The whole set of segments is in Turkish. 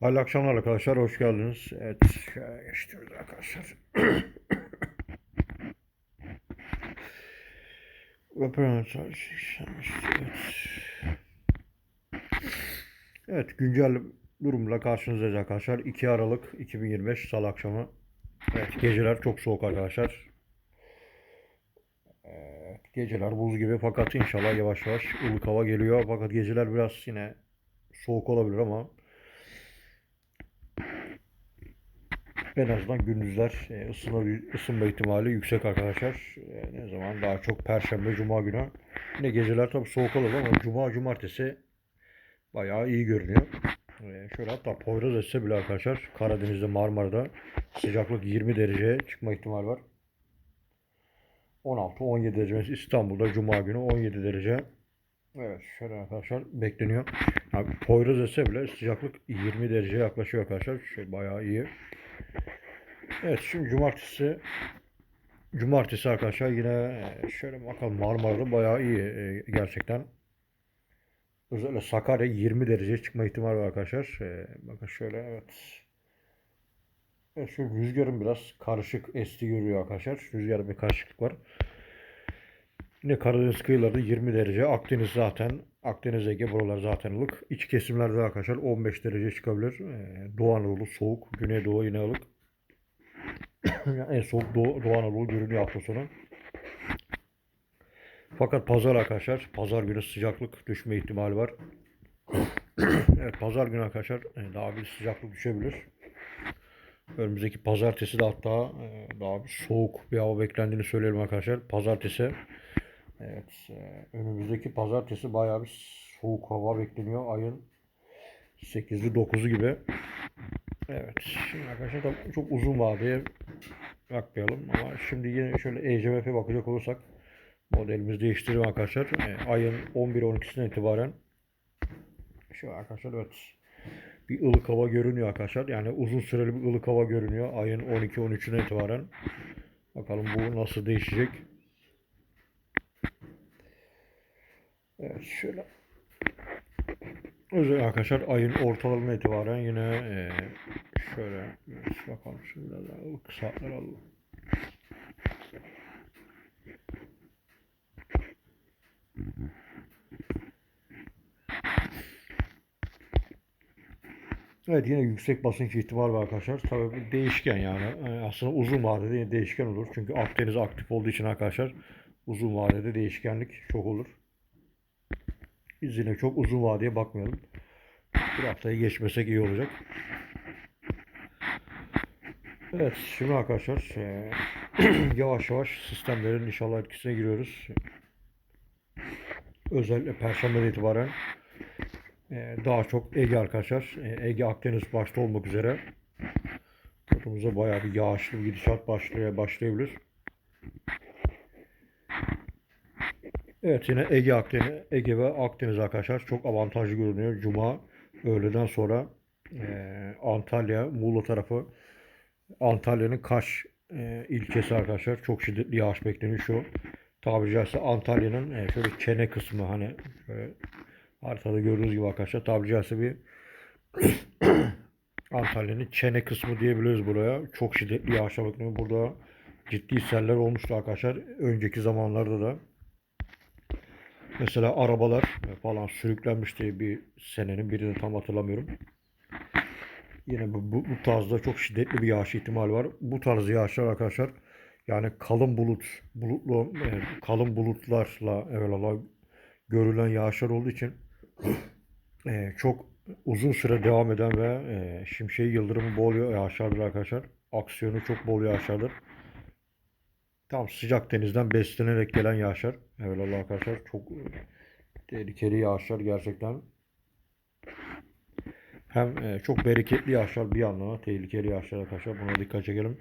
Hayırlı akşamlar arkadaşlar, hoş geldiniz. Evet, şöyle geçtiyoruz arkadaşlar. Evet, güncel durumla karşınızdayız arkadaşlar. 2 Aralık 2025 Salı akşamı. Evet, geceler çok soğuk arkadaşlar. Evet, geceler buz gibi fakat inşallah yavaş yavaş ılık hava geliyor. Fakat geceler biraz yine soğuk olabilir ama En azından gündüzler e, ısınma, ısınma ihtimali yüksek arkadaşlar. E, ne zaman? Daha çok Perşembe, Cuma günü. Yine geceler tabii soğuk olur ama Cuma, Cumartesi bayağı iyi görünüyor. E, şöyle hatta Poyraz etse bile arkadaşlar Karadeniz'de, Marmara'da sıcaklık 20 dereceye çıkma ihtimali var. 16-17 derece. İstanbul'da Cuma günü 17 derece. Evet şöyle arkadaşlar bekleniyor. Yani Poyraz etse bile sıcaklık 20 dereceye yaklaşıyor arkadaşlar. Şey bayağı iyi. Evet şimdi cumartesi cumartesi arkadaşlar yine e, şöyle bakalım Marmara'da bayağı iyi e, gerçekten. Özellikle Sakarya 20 derece çıkma ihtimali var arkadaşlar. E, bakın şöyle evet. Evet şu rüzgarın biraz karışık esti görüyor arkadaşlar. Rüzgarda bir karışıklık var. Yine Karadeniz kıyıları 20 derece. Akdeniz zaten Akdeniz Ege buralar zaten ılık. İç kesimlerde arkadaşlar 15 derece çıkabilir. Doğu Anadolu soğuk. Güneydoğu yine ılık. en soğuk Doğu, Doğu Anadolu görünüyor hafta sonu. Fakat pazar arkadaşlar, pazar günü sıcaklık düşme ihtimali var. evet, pazar günü arkadaşlar e, daha bir sıcaklık düşebilir. Önümüzdeki pazartesi de hatta e, daha bir soğuk bir hava beklendiğini söyleyelim arkadaşlar. Pazartesi Evet, e, önümüzdeki pazartesi bayağı bir soğuk hava bekleniyor. Ayın 8'i 9'u gibi. Evet, şimdi arkadaşlar da çok uzun vadeye bakmayalım ama şimdi yine şöyle ECMF'e bakacak olursak modelimizi değiştirelim arkadaşlar. E, ayın 11-12'sinden itibaren şu arkadaşlar evet bir ılık hava görünüyor arkadaşlar. Yani uzun süreli bir ılık hava görünüyor ayın 12-13'üne itibaren. Bakalım bu nasıl değişecek. Evet şöyle Özel arkadaşlar ayın ortalarına itibaren yine e, şöyle bakalım şimdi daha ılık saatler alalım. Evet yine yüksek basınç ihtimali var arkadaşlar. Tabii değişken yani. E, Aslında uzun vadede yine değişken olur. Çünkü Akdeniz aktif olduğu için arkadaşlar uzun vadede değişkenlik çok olur. Biz yine çok uzun vadeye bakmayalım. Bir haftayı geçmesek iyi olacak. Evet şimdi arkadaşlar e, yavaş yavaş sistemlerin inşallah etkisine giriyoruz. Özellikle Perşembe'den itibaren e, daha çok Ege arkadaşlar. E, Ege Akdeniz başta olmak üzere Kodumuza bayağı bir yağışlı bir gidişat başlaya başlayabilir. Evet yine Ege Akdeniz, Ege ve Akdeniz arkadaşlar çok avantajlı görünüyor. Cuma öğleden sonra e, Antalya, Muğla tarafı Antalya'nın Kaş e, ilçesi arkadaşlar çok şiddetli yağış bekleniyor şu. Tabiri caizse Antalya'nın e, şöyle çene kısmı hani şöyle haritada gördüğünüz gibi arkadaşlar tabiri caizse bir Antalya'nın çene kısmı diyebiliriz buraya. Çok şiddetli yağışa bekleniyor. Burada ciddi seller olmuştu arkadaşlar. Önceki zamanlarda da Mesela arabalar falan sürüklenmişti bir senenin birini tam hatırlamıyorum. Yine bu, bu, bu tarzda çok şiddetli bir yağış ihtimali var. Bu tarz yağışlar arkadaşlar yani kalın bulut, bulutlu, e, kalın bulutlarla evvelallah görülen yağışlar olduğu için e, çok uzun süre devam eden ve e, şimşeği yıldırımı bol yağışlardır arkadaşlar. Aksiyonu çok bol yağışlardır. Tam sıcak denizden beslenerek gelen yağışlar. Evet Allah arkadaşlar çok tehlikeli yağışlar gerçekten. Hem e, çok bereketli yağışlar bir yandan tehlikeli yağışlar arkadaşlar. Buna dikkat çekelim.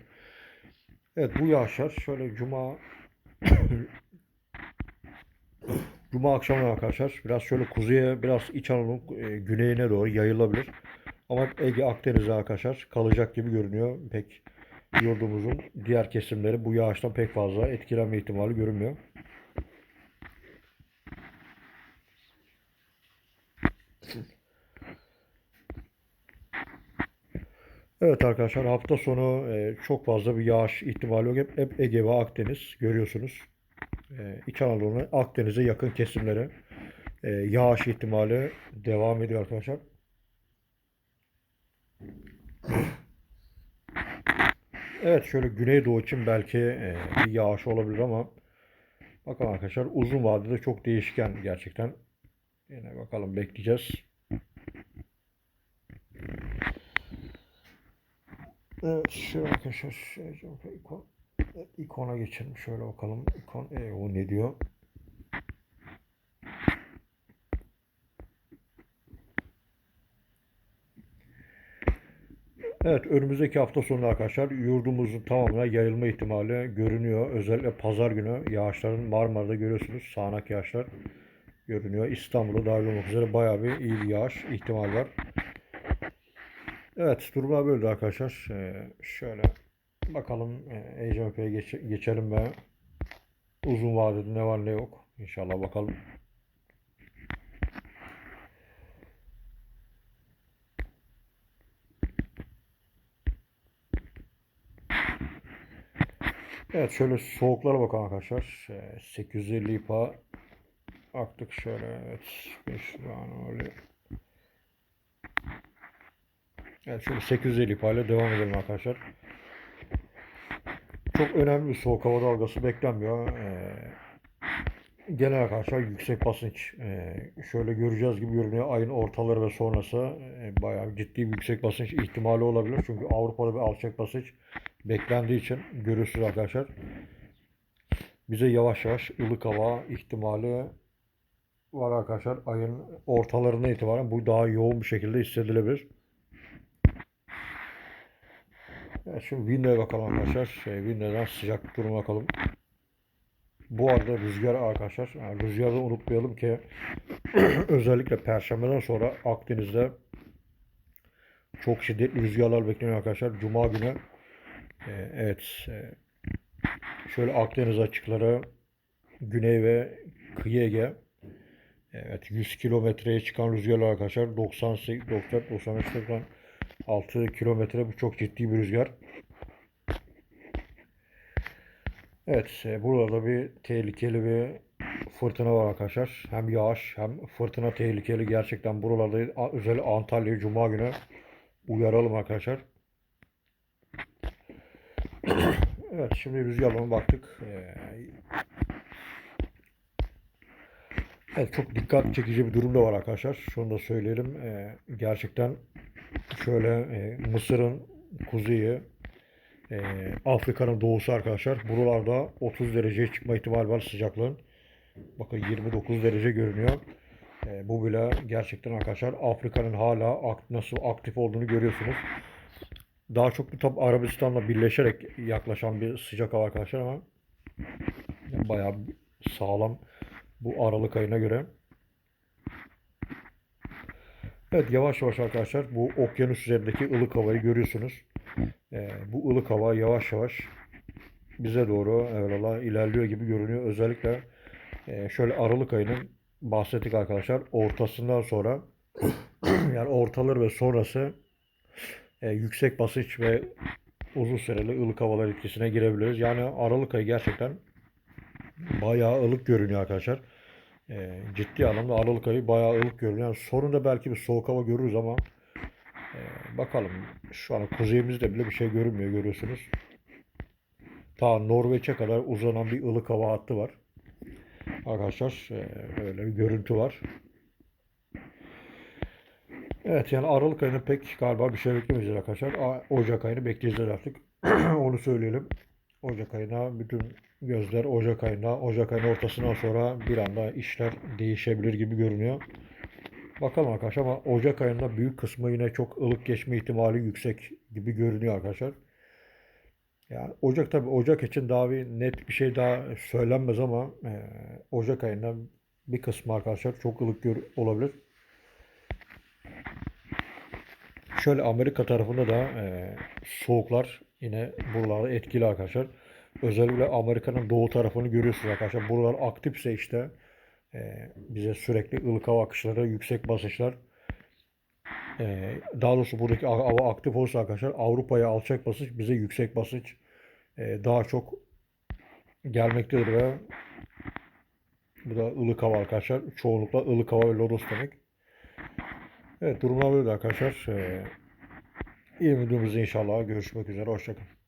Evet bu yağışlar şöyle cuma Cuma akşamı arkadaşlar biraz şöyle kuzeye biraz İç Anadolu e, güneyine doğru yayılabilir. Ama Ege Akdeniz'e arkadaşlar kalacak gibi görünüyor. Pek yurdumuzun diğer kesimleri bu yağıştan pek fazla etkilenme ihtimali görünmüyor. Evet arkadaşlar hafta sonu e, çok fazla bir yağış ihtimali yok. Hep, Ege ve Akdeniz görüyorsunuz. E, İç Anadolu'nun Akdeniz'e yakın kesimlere yağış ihtimali devam ediyor arkadaşlar. Evet şöyle Güneydoğu için belki e, bir yağış olabilir ama bakalım arkadaşlar uzun vadede çok değişken gerçekten. Yine bakalım bekleyeceğiz. Evet şöyle arkadaşlar ikon, ikona geçelim şöyle bakalım ikon e, o ne diyor? Evet önümüzdeki hafta sonu arkadaşlar yurdumuzun tamamına yayılma ihtimali görünüyor. Özellikle pazar günü yağışların Marmara'da görüyorsunuz sağanak yağışlar görünüyor. İstanbul'da dahil olmak üzere bayağı bir iyi bir yağış ihtimal var. Evet durumlar böyle arkadaşlar. Ee, şöyle bakalım ECMP'ye geç, geçelim ve uzun vadede ne var ne yok. İnşallah bakalım. Evet şöyle soğuklara bakalım arkadaşlar. Ee, 850 ipa aktık şöyle evet 5 tane öyle. Evet şöyle 850 ipayla devam edelim arkadaşlar. Çok önemli bir soğuk hava dalgası beklenmiyor. Ee, genel arkadaşlar yüksek basınç ee, şöyle göreceğiz gibi görünüyor. Ayın ortaları ve sonrası bayağı ciddi bir yüksek basınç ihtimali olabilir. Çünkü Avrupa'da bir alçak basınç beklendiği için görürsünüz arkadaşlar. Bize yavaş yavaş ılık hava ihtimali var arkadaşlar. Ayın ortalarına itibaren bu daha yoğun bir şekilde hissedilebilir. Evet, şimdi Window'a bakalım arkadaşlar. Şey, Window'dan sıcak durum bakalım. Bu arada rüzgar arkadaşlar. Yani rüzgarı unutmayalım ki özellikle Perşembeden sonra Akdeniz'de çok şiddetli rüzgarlar bekleniyor arkadaşlar. Cuma günü evet e, şöyle Akdeniz açıkları Güney ve Kıyı Ege Evet 100 kilometreye çıkan rüzgarlar arkadaşlar 98 94 95 96 kilometre bu çok ciddi bir rüzgar. Evet e, burada bir tehlikeli bir fırtına var arkadaşlar. Hem yağış hem fırtına tehlikeli gerçekten buralarda özellikle Antalya Cuma günü uyaralım arkadaşlar. Evet şimdi rüzgarlara baktık. Ee, Evet çok dikkat çekici bir durum da var arkadaşlar. Şunu da söyleyelim. Ee, gerçekten şöyle e, Mısır'ın kuzeyi, e, Afrika'nın doğusu arkadaşlar. Buralarda 30 dereceye çıkma ihtimali var sıcaklığın. Bakın 29 derece görünüyor. E, bu bile gerçekten arkadaşlar Afrika'nın hala ak- nasıl aktif olduğunu görüyorsunuz. Daha çok bu tabi Arabistan'la birleşerek yaklaşan bir sıcak hava arkadaşlar ama bayağı sağlam bu Aralık ayına göre. Evet yavaş yavaş arkadaşlar bu okyanus üzerindeki ılık havayı görüyorsunuz. Ee, bu ılık hava yavaş yavaş bize doğru evvela ilerliyor gibi görünüyor. Özellikle e, şöyle Aralık ayının bahsettik arkadaşlar ortasından sonra yani ortaları ve sonrası e, yüksek basınç ve uzun süreli ılık havalar etkisine girebiliriz. Yani Aralık ayı gerçekten bayağı ılık görünüyor arkadaşlar. E, ciddi anlamda Aralık ayı bayağı ılık görünüyor. Yani sonunda belki bir soğuk hava görürüz ama e, bakalım. Şu an kuzeyimizde bile bir şey görünmüyor görüyorsunuz. Ta Norveç'e kadar uzanan bir ılık hava hattı var. Arkadaşlar e, öyle bir görüntü var. Evet yani Aralık ayını pek galiba bir şey beklemeyeceğiz arkadaşlar. Ocak ayını bekleyeceğiz artık. Onu söyleyelim. Ocak ayına bütün gözler Ocak ayına, Ocak ayının ortasından sonra bir anda işler değişebilir gibi görünüyor. Bakalım arkadaşlar ama Ocak ayında büyük kısmı yine çok ılık geçme ihtimali yüksek gibi görünüyor arkadaşlar. Yani Ocak tabi Ocak için daha bir net bir şey daha söylenmez ama e, Ocak ayında bir kısmı arkadaşlar çok ılık olabilir. şöyle Amerika tarafında da e, soğuklar yine buralarda etkili arkadaşlar. Özellikle Amerika'nın doğu tarafını görüyorsunuz arkadaşlar. Buralar aktifse işte e, bize sürekli ılık hava akışları, yüksek basınçlar e, daha doğrusu buradaki hava aktif olsa arkadaşlar Avrupa'ya alçak basınç, bize yüksek basınç e, daha çok gelmektedir ve bu da ılık hava arkadaşlar. Çoğunlukla ılık hava ve lodos demek. Evet durumlar böyle arkadaşlar. Ee, iyi videomuzda inşallah görüşmek üzere. Hoşçakalın.